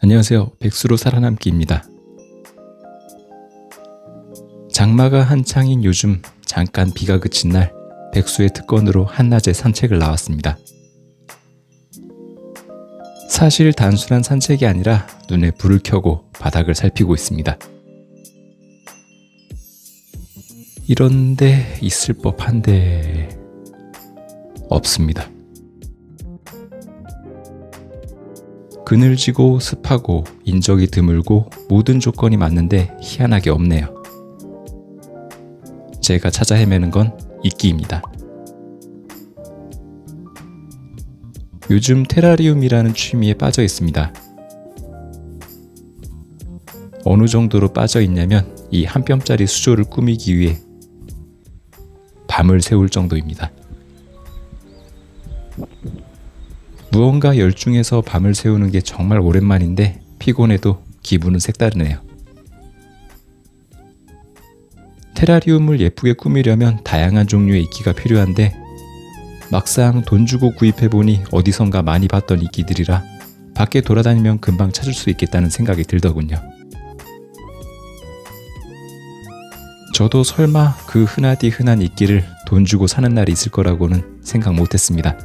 안녕하세요. 백수로 살아남기입니다. 장마가 한창인 요즘 잠깐 비가 그친 날 백수의 특권으로 한낮에 산책을 나왔습니다. 사실 단순한 산책이 아니라 눈에 불을 켜고 바닥을 살피고 있습니다. 이런데 있을 법한데 없습니다. 그늘지고 습하고 인적이 드물고 모든 조건이 맞는데 희한하게 없네요. 제가 찾아 헤매는 건 이끼입니다. 요즘 테라리움이라는 취미에 빠져 있습니다. 어느 정도로 빠져 있냐면 이 한 뼘짜리 수조를 꾸미기 위해 밤을 새울 정도입니다. 무언가 열중해서 밤을 새우는 게 정말 오랜만인데 피곤해도 기분은 색다르네요. 테라리움을 예쁘게 꾸미려면 다양한 종류의 이끼가 필요한데 막상 돈 주고 구입해보니 어디선가 많이 봤던 이끼들이라 밖에 돌아다니면 금방 찾을 수 있겠다는 생각이 들더군요. 저도 설마 그 흔하디 흔한 이끼를 돈 주고 사는 날이 있을 거라고는 생각 못했습니다.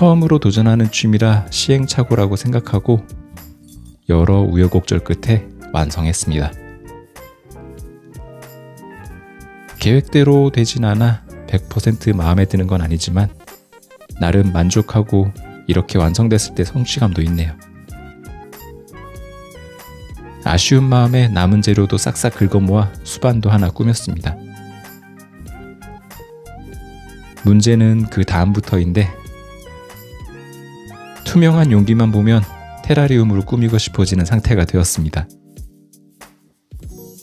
처음으로 도전하는 취미라 시행착오라고 생각하고 여러 우여곡절 끝에 완성했습니다. 계획대로 되진 않아 100% 마음에 드는 건 아니지만 나름 만족하고 이렇게 완성됐을 때 성취감도 있네요. 아쉬운 마음에 남은 재료도 싹싹 긁어 모아 수반도 하나 꾸몄습니다. 문제는 그 다음부터인데 투명한 용기만 보면 테라리움으로 꾸미고 싶어지는 상태가 되었습니다.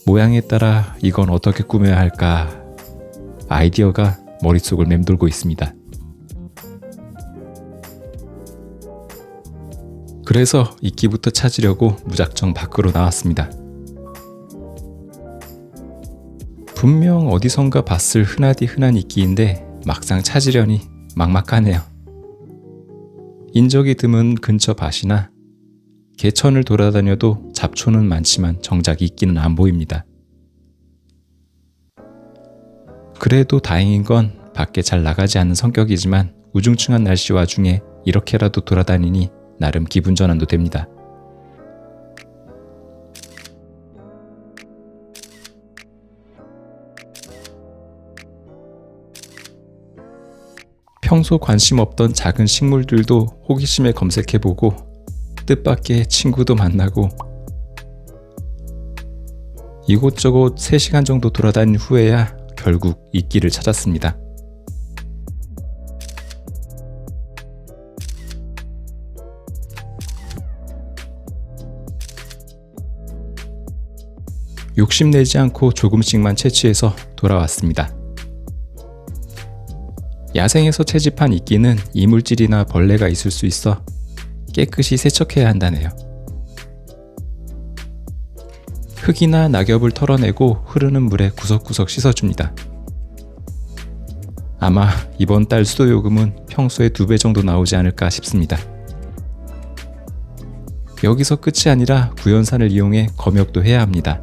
모양에 따라 이건 어떻게 꾸며야 할까 아이디어가 머릿속을 맴돌고 있습니다. 그래서 이끼부터 찾으려고 무작정 밖으로 나왔습니다. 분명 어디선가 봤을 흔하디 흔한 이끼인데 막상 찾으려니 막막하네요. 인적이 드문 근처 밭이나 개천을 돌아다녀도 잡초는 많지만 정작 이끼는 안 보입니다. 그래도 다행인 건 밖에 잘 나가지 않는 성격이지만 우중충한 날씨 와중에 이렇게라도 돌아다니니 나름 기분 전환도 됩니다. 평소 관심 없던 작은 식물들도 호기심에 검색해보고 뜻밖의 친구도 만나고 이곳저곳 3시간 정도 돌아다닌 후에야 결국 이끼를 찾았습니다. 욕심내지 않고 조금씩만 채취해서 돌아왔습니다. 야생에서 채집한 이끼는 이물질이나 벌레가 있을 수 있어 깨끗이 세척해야 한다네요. 흙이나 낙엽을 털어내고 흐르는 물에 구석구석 씻어줍니다. 아마 이번 달 수도 요금은 평소의 두배 정도 나오지 않을까 싶습니다. 여기서 끝이 아니라 구연산을 이용해 검역도 해야 합니다.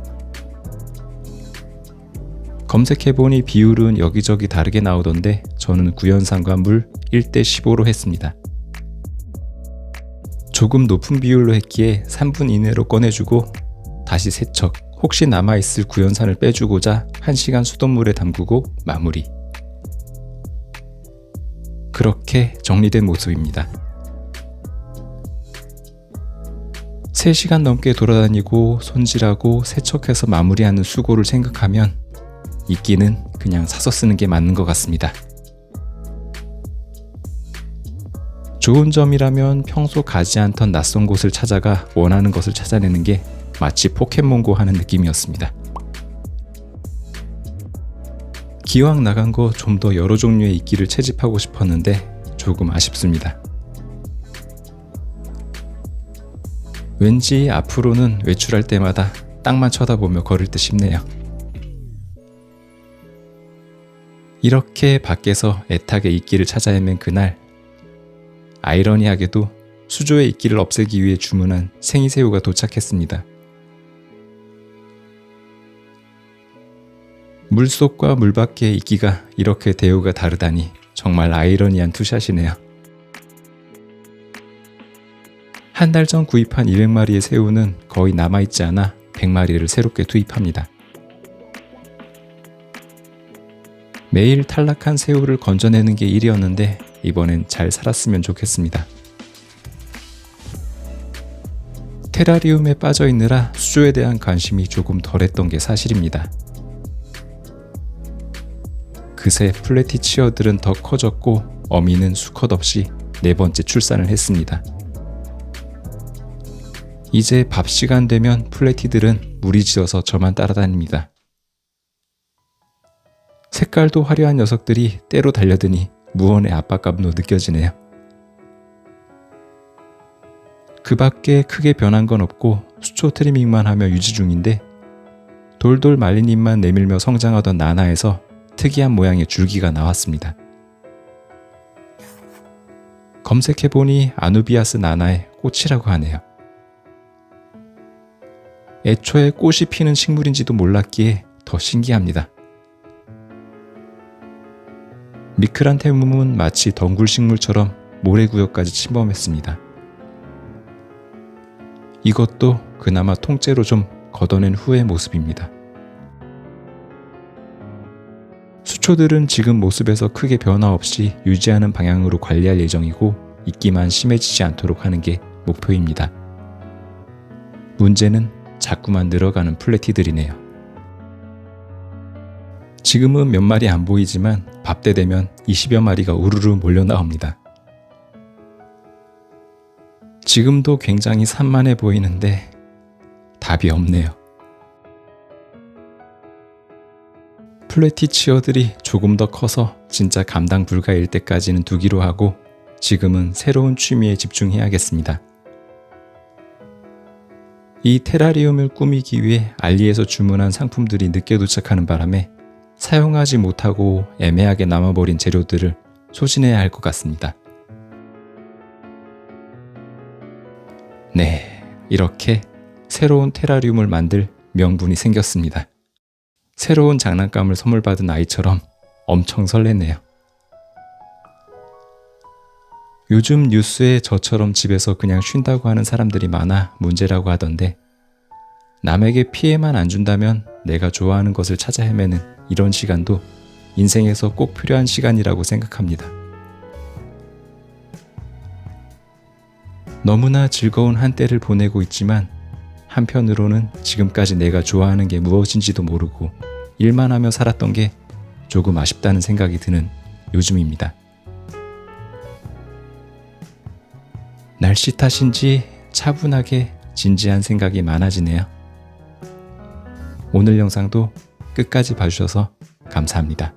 검색해보니 비율은 여기저기 다르게 나오던데 저는 구연산과 물 1대 15로 했습니다. 조금 높은 비율로 했기에 3분 이내로 꺼내주고 다시 세척, 혹시 남아있을 구연산을 빼주고자 1시간 수돗물에 담그고 마무리. 그렇게 정리된 모습입니다. 3시간 넘게 돌아다니고 손질하고 세척해서 마무리하는 수고를 생각하면 이끼는 그냥 사서 쓰는 게 맞는 것 같습니다. 좋은 점이라면 평소 가지 않던 낯선 곳을 찾아가 원하는 것을 찾아내는 게 마치 포켓몬고 하는 느낌이었습니다. 기왕 나간 거 좀 더 여러 종류의 이끼를 채집하고 싶었는데 조금 아쉽습니다. 왠지 앞으로는 외출할 때마다 땅만 쳐다보며 걸을 듯 싶네요. 이렇게 밖에서 애타게 이끼를 찾아 헤맨 그날 아이러니하게도 수조의 이끼를 없애기 위해 주문한 생이새우가 도착했습니다. 물속과 물 밖의 이끼가 이렇게 대우가 다르다니 정말 아이러니한 투샷이네요. 한 달 전 구입한 200마리의 새우는 거의 남아있지 않아 100마리를 새롭게 투입합니다. 매일 탈락한 새우를 건져내는 게 일이었는데 이번엔 잘 살았으면 좋겠습니다. 테라리움에 빠져 있느라 수조에 대한 관심이 조금 덜했던 게 사실입니다. 그새 플래티치어들은 더 커졌고 어미는 수컷 없이 네 번째 출산을 했습니다. 이제 밥 시간 되면 플래티들은 무리지어서 저만 따라다닙니다. 색깔도 화려한 녀석들이 때로 달려드니 무언의 압박감도 느껴지네요. 그 밖에 크게 변한 건 없고 수초 트리밍만 하며 유지 중인데 돌돌 말린 입만 내밀며 성장하던 나나에서 특이한 모양의 줄기가 나왔습니다. 검색해보니 아누비아스 나나의 꽃이라고 하네요. 애초에 꽃이 피는 식물인지도 몰랐기에 더 신기합니다. 미크란테움은 마치 덩굴 식물처럼 모래구역까지 침범했습니다. 이것도 그나마 통째로 좀 걷어낸 후의 모습입니다. 수초들은 지금 모습에서 크게 변화 없이 유지하는 방향으로 관리할 예정이고 입기만 심해지지 않도록 하는 게 목표입니다. 문제는 자꾸만 늘어가는 플래티들이네요. 지금은 몇 마리 안 보이지만 밥때 되면 20여 마리가 우르르 몰려 나옵니다. 지금도 굉장히 산만해 보이는데 답이 없네요. 플래티치어들이 조금 더 커서 진짜 감당 불가일 때까지는 두기로 하고 지금은 새로운 취미에 집중해야겠습니다. 이 테라리움을 꾸미기 위해 알리에서 주문한 상품들이 늦게 도착하는 바람에 사용하지 못하고 애매하게 남아버린 재료들을 소진해야 할 것 같습니다. 네, 이렇게 새로운 테라리움을 만들 명분이 생겼습니다. 새로운 장난감을 선물 받은 아이처럼 엄청 설레네요. 요즘 뉴스에 저처럼 집에서 그냥 쉰다고 하는 사람들이 많아 문제라고 하던데 남에게 피해만 안 준다면 내가 좋아하는 것을 찾아 헤매는 이런 시간도 인생에서 꼭 필요한 시간이라고 생각합니다. 너무나 즐거운 한때를 보내고 있지만 한편으로는 지금까지 내가 좋아하는 게 무엇인지도 모르고 일만 하며 살았던 게 조금 아쉽다는 생각이 드는 요즘입니다. 날씨 탓인지 차분하게 진지한 생각이 많아지네요. 오늘 영상도 끝까지 봐주셔서 감사합니다.